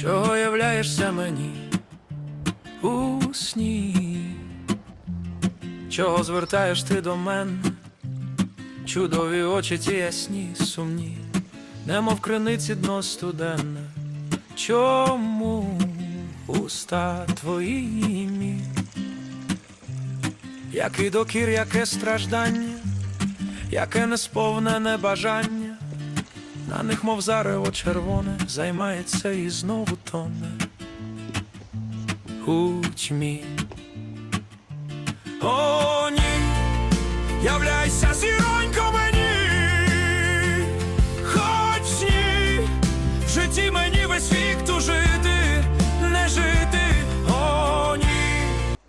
Чого являєшся мені у сні? Чого звертаєш ти до мене? Чудові очі ті ясні, сумні, немов криниці дно студенне. Чому уста твої німі? Який докір, яке страждання, яке несповнене бажання, на них, мов зарево червоне, займається і знову тоне. У тьмі. О, ні, являйся зі